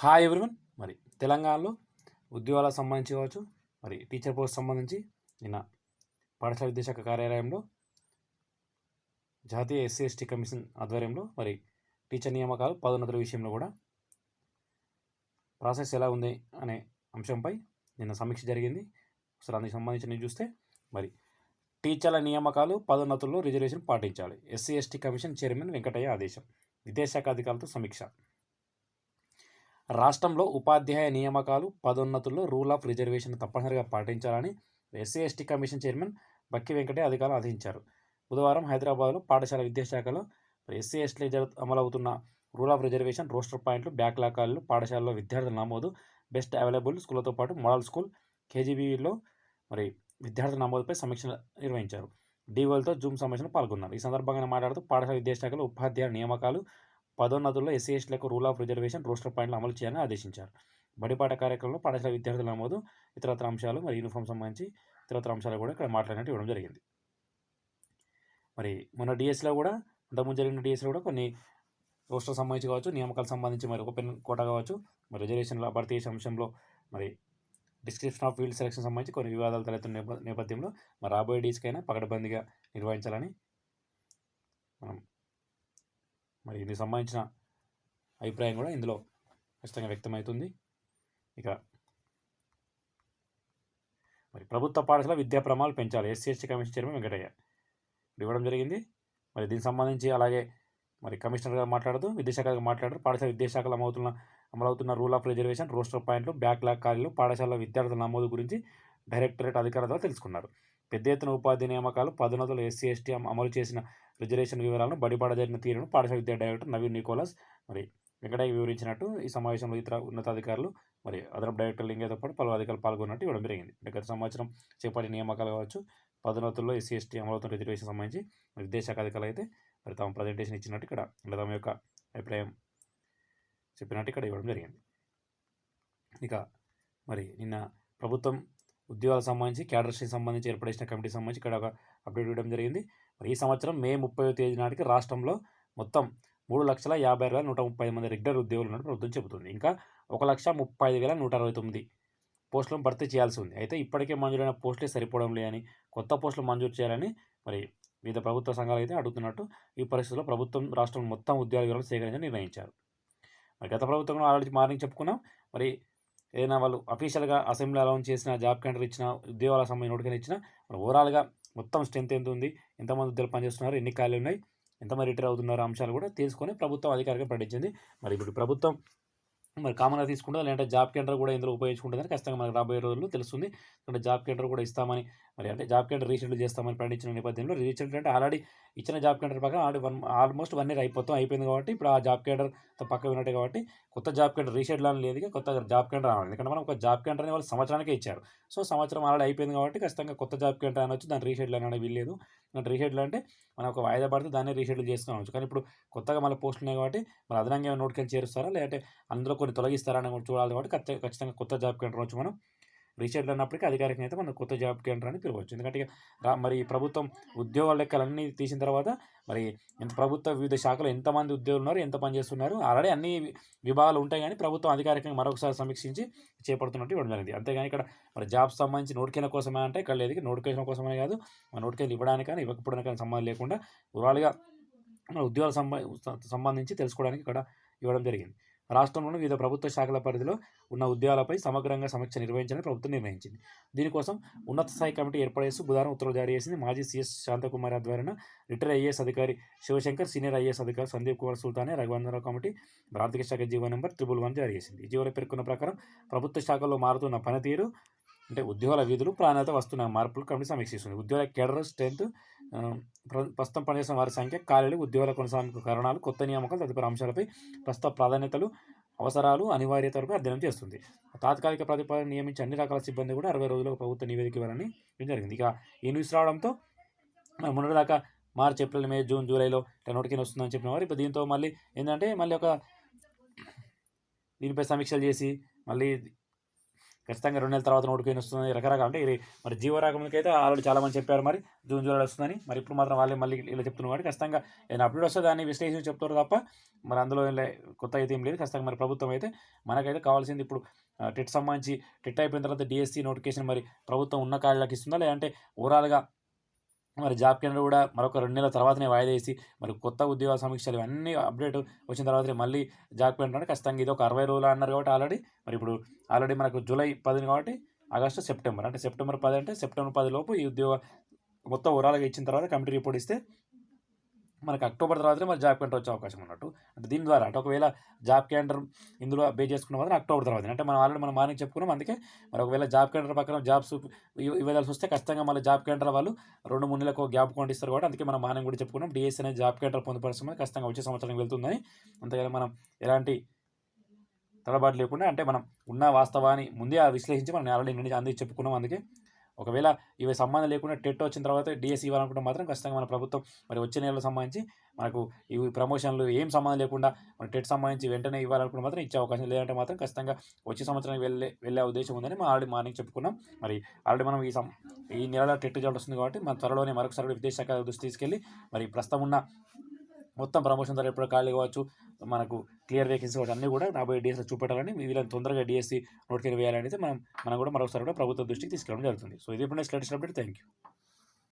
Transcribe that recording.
Hi everyone మరి తెలంగాణలో ఉద్యోగాలకు సంబంధించి కావచ్చు మరి టీచర్ పోస్ట్ సంబంధించి నిన్న పాఠశాల విద్యాశాఖ కార్యాలయంలో జాతీయ ఎస్సీ ఎస్టీ కమిషన్ ఆధ్వర్యంలో మరి టీచర్ నియామకాలు పదోన్నతుల విషయంలో కూడా ప్రాసెస్ ఎలా ఉంది అనే అంశంపై నిన్న సమీక్ష జరిగింది. అసలు అందుకు సంబంధించి చూస్తే మరి టీచర్ల నియామకాలు పదోన్నతుల్లో రిజర్వేషన్ పాటించాలి. SC ST commission chairman Venkataiah ఆదేశం. విద్యాశాఖ అధికారులతో సమీక్ష. రాష్ట్రంలో ఉపాధ్యాయ నియామకాలు పదోన్నతుల్లో రూల్ ఆఫ్ రిజర్వేషన్ తప్పనిసరిగా పాటించాలని SC ST commission chairman Bakki వెంకటే అధికారులు ఆదేశించారు. బుధవారం హైదరాబాద్లో పాఠశాల విద్యాశాఖలో ఎస్సీ ఎస్టీ అమలవుతున్న రూల్ ఆఫ్ రిజర్వేషన్ రోస్టర్ పాయింట్లు బ్యాక్లాకాలు పాఠశాలలో విద్యార్థుల నమోదు బెస్ట్ అవైలబుల్ స్కూళ్ళతో పాటు మోడల్ స్కూల్ కేజీబీలో మరి విద్యార్థుల నమోదుపై సమీక్ష నిర్వహించారు. డీఓలతో జూమ్ సమావేశంలో పాల్గొన్నారు. ఈ సందర్భంగా మాట్లాడుతూ పాఠశాల విద్యాశాఖలో ఉపాధ్యాయుల నియామకాలు పదోన్నతుల్లో ఎస్సీ ఎస్టీలకు రూల్ ఆఫ్ రిజర్వేషన్ రోస్టర్ పాయింట్లు అమలు చేయాలని ఆదేశించారు. బడిపాట కార్యక్రమంలో పాఠశాల విద్యార్థుల నమోదు ఇతరత్ర అంశాలు మరి యూనిఫామ్ సంబంధించి ఇతరత్ర అంశాలు కూడా ఇక్కడ మాట్లాడినట్టు ఇవ్వడం జరిగింది. మరి మన డిఎస్లో కూడా అంతకుముందు జరిగిన డిఎస్లో కూడా కొన్ని రోస్టర్ సంబంధించి కావచ్చు నియామకాలకు సంబంధించి మరి ఓపెన్ కోట కావచ్చు మరి రిజర్వేషన్ల భర్తీ చేసే అంశంలో మరి డిస్క్రిప్షన్ ఆఫ్ ఫీల్డ్ సెలక్షన్ సంబంధించి కొన్ని వివాదాలు తలెత్తున్న నేప నేపథ్యంలో మరి రాబోయే డీస్కైనా పకడ్బందీగా నిర్వహించాలని మనం మరి దీనికి సంబంధించిన అభిప్రాయం కూడా ఇందులో ఖచ్చితంగా వ్యక్తమవుతుంది. ఇక మరి ప్రభుత్వ పాఠశాల విద్యా ప్రమాణాలు పెంచాలి. SC ST commission chairman Venkataiah ఇవ్వడం జరిగింది. మరి దీనికి సంబంధించి అలాగే మరి కమిషనర్గా మాట్లాడుతూ విద్యాశాఖగా మాట్లాడారు. పాఠశాల విద్యాశాఖలు అమవుతున్న అమలవుతున్న రూల్ ఆఫ్ రిజర్వేషన్ రోస్టర్ పాయింట్లు బ్యాక్లాగ్ ఖాళీలు పాఠశాల విద్యార్థుల నమోదు గురించి డైరెక్టరేట్ అధికారుల ద్వారా తెలుసుకున్నారు. పెద్ద ఎత్తున ఉపాధి నియామకాలు పదోన్నతులు ఎస్సీ ఎస్టీ అమలు చేసిన రిజర్వేషన్ వివరాలను బడిపాడ జరిగిన తీరును పాఠశాల విద్యా డైరెక్టర్ నవీన్ నికోలస్ మరి వెంకటయ్య వివరించినట్టు ఈ సమావేశంలో ఇతర ఉన్నతాధికారులు మరి అదనపు డైరెక్టర్ లింగతో పాటు పలు అధికారులు పాల్గొన్నట్టు ఇవ్వడం జరిగింది. గత సంవత్సరం చేపట్టిన నియామకాలు కావచ్చు పదోన్నతుల్లో ఎస్సీ ఎస్టీ అమలవుతున్న రిజర్వేషన్ సంబంధించి విద్యాశాఖ అధికారులు అయితే మరి తమ ప్రజెంటేషన్ ఇచ్చినట్టు ఇక్కడ అంటే తమ యొక్క అభిప్రాయం చెప్పినట్టు ఇక్కడ ఇవ్వడం జరిగింది. ఇక మరి నిన్న ప్రభుత్వం ఉద్యోగాలకు సంబంధించి క్యాడర్స్కి సంబంధించి ఏర్పడేసిన కమిటీ సంబంధించి ఇక్కడ ఒక అప్డేట్ ఇవ్వడం జరిగింది. మరి ఈ సంవత్సరం మే ముప్పై తేదీ నాటికి రాష్ట్రంలో మొత్తం మూడు లక్షల యాభై వేల నూట ముప్పై మంది రెగ్యులర్ ఉద్యోగులు ఉన్నట్టు ప్రభుత్వం చెబుతుంది. ఇంకా ఒక లక్ష ముప్పై ఐదు వేల నూట అరవై తొమ్మిది పోస్టులను భర్తీ చేయాల్సి ఉంది. అయితే ఇప్పటికే మంజూరైన పోస్టులే సరిపోవడం లేదని కొత్త పోస్టులు మంజూరు చేయాలని మరి వివిధ ప్రభుత్వ సంఘాలు అయితే అడుగుతున్నట్టు ఈ పరిస్థితుల్లో ప్రభుత్వం రాష్ట్రం మొత్తం ఉద్యోగ వివరాలు నిర్ణయించారు. మరి గత ప్రభుత్వం ఆల్రెడీ మార్నింగ్ చెప్పుకున్నాం. మరి ఏదైనా వాళ్ళు అఫీషియల్గా అసెంబ్లీ అలౌన్స్ చేసిన జాబ్ క్యాండర్ ఇచ్చిన ఉద్యోగాల సంబంధించిన నోటికైనా ఇచ్చిన మరి ఓవరాల్గా మొత్తం స్ట్రెంత్ ఎంత ఉంది ఎంతమంది ఉద్యోగులు పనిచేస్తున్నారు ఎన్ని ఖాళీలు ఉన్నాయి ఎంతమంది రిటైర్ అవుతున్నారు అంశాలు కూడా తెలుసుకొని ప్రభుత్వం అధికారికంగా ప్రకటించింది. మరి ఇప్పుడు ప్రభుత్వం మరి కామన్గా తీసుకుంటుంది లేదంటే జాబ్ కేంద్రం కూడా ఇందులో ఉపయోగించుకుంటుందని ఖచ్చితంగా మనకు రాబోయే రోజుల్లో తెలుస్తుంది. అంటే జాబ్ కేంద్రం కూడా ఇస్తామని మరి అంటే జాబ్ కేంద్రం రీషెడ్యూల్ చేస్తామని ప్రకటించిన నేపథ్యంలో రీషెడ్యూల్ అంటే ఆల్రెడీ ఇచ్చిన జాబ్ కేంద్రం ప్రకారం already one almost one year అయిపోతాం అయిపోయింది కాబట్టి ఇప్పుడు ఆ జాబ్ కేంద్రంతో పక్క ఉన్నట్టు కాబట్టి కొత్త జాబ్ కేంద్రం రీషెడ్యూల్ అని లేదు కొత్త జాబ్ కేంద్రం రావాలి. ఎందుకంటే మనం ఒక జాబ్ కేంద్రాన్ని వాళ్ళు సంవత్సరానికే ఇచ్చారు. సో సంవత్సరం ఆల్రెడీ అయిపోయింది కాబట్టి ఖచ్చితంగా కొత్త జాబ్ కేంద్రం అనొచ్చు దాన్ని రీషెడ్యూల్ అనేది వీల్లేదు. అంటే రీషెడ్యూల్ అంటే మనం ఒక వాయిదా పడితే దాన్ని రీషెడ్యూల్ చేసుకోవచ్చు కానీ ఇప్పుడు కొత్తగా మళ్ళీ పోస్టులు ఉన్నాయి కాబట్టి మరి అదనంగా ఏమైనా నోటిఫికేషన్ చేరుస్తారా? లేదంటే అందులో కొన్ని తొలగిస్తారా అని కూడా చూడాలి కాబట్టి ఖచ్చితంగా ఖచ్చితంగా కొత్త జాబ్ కేంద్రం మనం. రీచర్డ్ అన్నప్పటికీ అధికారికంగా అయితే మనం కొత్త జాబ్ కేంద్రాన్ని పిలవచ్చు. ఎందుకంటే ఇక రా మరి ప్రభుత్వం ఉద్యోగాల లెక్కలన్నీ తీసిన తర్వాత మరి ఎంత ప్రభుత్వ వివిధ శాఖలు ఎంతమంది ఉద్యోగులు ఉన్నారు ఎంత పని చేస్తున్నారు ఆల్రెడీ అన్ని విభాగాలు ఉంటాయి కానీ ప్రభుత్వం అధికారికంగా మరొకసారి సమీక్షించి చేపడుతున్నట్టు ఇవ్వడం జరిగింది. అంతేగాని ఇక్కడ మరి జాబ్ సంబంధించి నోటిఫికేషన్ కోసమే అంటే ఇక్కడ లేదు. నోటికేషన్ కోసమే కాదు. మన నోటిఫికేషన్ ఇవ్వడానికి కానీ ఇవ్వకపోవడానికి కానీ సంబంధం లేకుండా ఓవరాల్గా మన ఉద్యోగాల సంబంధించి తెలుసుకోవడానికి ఇక్కడ ఇవ్వడం జరిగింది. రాష్ట్రంలోని వివిధ ప్రభుత్వ శాఖల పరిధిలో ఉన్న ఉద్యోగాలపై సమగ్రంగా సమీక్ష నిర్వహించాలని ప్రభుత్వం నిర్ణయించింది. దీనికోసం ఉన్నత స్థాయి కమిటీ ఏర్పడేసి బుధవారం ఉత్తర్వులు జారీ చేసింది. మాజీ సీఎస్ శాంతకుమార్ ఆధ్వర్యంలో రిటైర్ ఐఏఎస్ అధికారి శివశంకర్ సీనియర్ ఐఏఎస్ అధికారి సందీప్ కుమార్ సుల్తానే రఘువందరావు కమిటీ ఆర్థిక శాఖ జీవో నెంబర్ ట్రిపుల్ వన్ జారీ చేసింది. ఈ జీవోలో పేర్కొన్న ప్రకారం ప్రభుత్వ శాఖల్లో మారుతున్న పనితీరు అంటే ఉద్యోగాల విధులు ప్రాణ్యత వస్తున్న మార్పులు కమిటీ సమీక్షిస్తుంది. ఉద్యోగాల కేడర్ స్ట్రెంత్ ప్రస్తుతం పనిచేసిన వారి సంఖ్య ఖాళీలు ఉద్యోగాల కొనసాగింపు కారణాలు కొత్త నియామకాలు తదుపరి అంశాలపై ప్రస్తుత ప్రాధాన్యతలు అవసరాలు అనివార్యతలపై అధ్యయనం చేస్తుంది. తాత్కాలిక ప్రతిపాదన నియమించి అన్ని రకాల సిబ్బంది కూడా అరవై రోజులకు ప్రభుత్వ నివేదిక ఇవ్వాలని జరిగింది. ఇక ఈ న్యూస్ రావడంతో మొన్నటిదాకా మార్చ్ ఏప్రిల్ మే జూన్ జూలైలో నోటికి వస్తుందని చెప్పిన వారు ఇప్పుడు దీంతో మళ్ళీ ఏంటంటే మళ్ళీ ఒక దీనిపై సమీక్షలు చేసి మళ్ళీ ఖచ్చితంగా రెండు నెలల తర్వాత నోటిఫికేషన్ వస్తుంది రకరకాల అంటే ఇది మరి జీవో అయితే ఆల్రెడీ చాలా మంది చెప్పారు మరి జూన్ జూలై వస్తుందని. మరి ఇప్పుడు మాత్రం వాళ్ళే మళ్ళీ ఇలా చెప్తున్నారు కాబట్టి ఖచ్చితంగా ఏదైనా అప్డేట్ వస్తే దాన్ని విశ్లేషించి చెప్తారు తప్ప మరి అందులో ఏం కొత్త అయితే ఏం లేదు. ఖచ్చితంగా మరి ప్రభుత్వం అయితే మనకైతే కావాల్సింది ఇప్పుడు టెట్ సంబంధించి టెట్ అయిపోయిన తర్వాత డిఎస్సి నోటిఫికేషన్ మరి ప్రభుత్వం ఉన్న కాళ్ళకి ఇస్తుందా? లేదంటే ఓవరాల్గా మరి జాబ్ కేంద్రం కూడా మరొక రెండు నెలల తర్వాతనే వాయిదా వేసి మరి కొత్త ఉద్యోగ సమీక్షలు ఇవన్నీ అప్డేట్ వచ్చిన తర్వాతనే మళ్ళీ జాబ్ కేంద్రం అంటే ఖచ్చితంగా ఇది ఒక అరవై రోజులు అన్నారు కాబట్టి ఆల్రెడీ మరి ఇప్పుడు ఆల్రెడీ మనకు జూలై పదిని కాబట్టి ఆగస్టు సెప్టెంబర్ అంటే సెప్టెంబర్ పది అంటే సెప్టెంబర్ పది లోపు ఈ ఉద్యోగ మొత్తం ఓవరాల్గా ఇచ్చిన తర్వాత కమిటీ రిపోర్ట్ ఇస్తే మనకు అక్టోబర్ తర్వాతనే మరి జాబ్ క్యాంటర్ వచ్చే అవకాశం ఉన్నట్టు. అంటే దీని ద్వారా అంటే ఒకవేళ జాబ్ క్యాంటర్ ఇందులో బేస్ చేసుకున్న మాత్రం అక్టోబర్ తర్వాత అంటే మనం ఆల్రెడీ మనం మార్నింగ్ చెప్పుకున్నాం అందుకే మరి ఒకవేళ జాబ్ క్యాంటర్ పక్కన జాబ్స్ ఇవ్వాల్సి వస్తే ఖచ్చితంగా మళ్ళీ జాబ్ క్యాంటర్ వాళ్ళు రెండు మూడు నెలలకు గ్యాప్ కొంటిస్తారు కాబట్టి అందుకే మనం మార్నింగ్ కూడా చెప్పుకున్నాం డిఎస్ అనేది జాబ్ క్యాంటర్ పొందుపరచడం ఖచ్చితంగా వచ్చే సంవత్సరానికి వెళ్తుందని. అంతేగాని మనం ఎలాంటి తడబాటు లేకుండా అంటే మనం ఉన్న వాస్తవాన్ని ముందే ఆ విశ్లేషించి మనం ఆల్రెడీ అందించి చెప్పుకున్నాం అందుకే ఒకవేళ ఇవి సంబంధం లేకుండా టెట్ వచ్చిన తర్వాత డిఎస్ ఇవ్వాలనుకుంటే మాత్రం ఖచ్చితంగా మన ప్రభుత్వం మరి వచ్చే నెలలో సంబంధించి మనకు ఇవి ప్రమోషన్లు ఏం సంబంధం లేకుండా మన టెట్ సంబంధించి వెంటనే ఇవ్వాలనుకుంటే మాత్రం ఇచ్చే అవకాశం లేదంటే మాత్రం ఖచ్చితంగా వచ్చే సంవత్సరానికి వెళ్ళే వెళ్ళే ఉద్దేశం ఉందని మనం ఆల్రెడీ మార్నింగ్ చెప్పుకున్నాం. మరి ఆల్రెడీ మనం ఈ సం ఈ నెలలో టెట్ రిజల్ట్ వస్తుంది కాబట్టి మన త్వరలోనే మరొకసారి విదేశాఖ దృష్టి తీసుకెళ్ళి మరి ప్రస్తుతం ఉన్న మొత్తం ప్రమోషన్ తర్వాత ఎప్పుడు ఖాళీ కావచ్చు. మనకు క్లియర్ వేకెన్సీ కావచ్చు అన్నీ కూడా రాబోయే డేస్లో చూపెట్టాలని వీళ్ళని తొందరగా డిఎస్సి నోటిఫికేషన్ వేయాలని అయితే మనం మనం కూడా మరొకసారి కూడా ప్రభుత్వ దృష్టికి తీసుకెళ్ళడం జరుగుతుంది. సో ఇది ఇప్పుడు next latest update. Thank you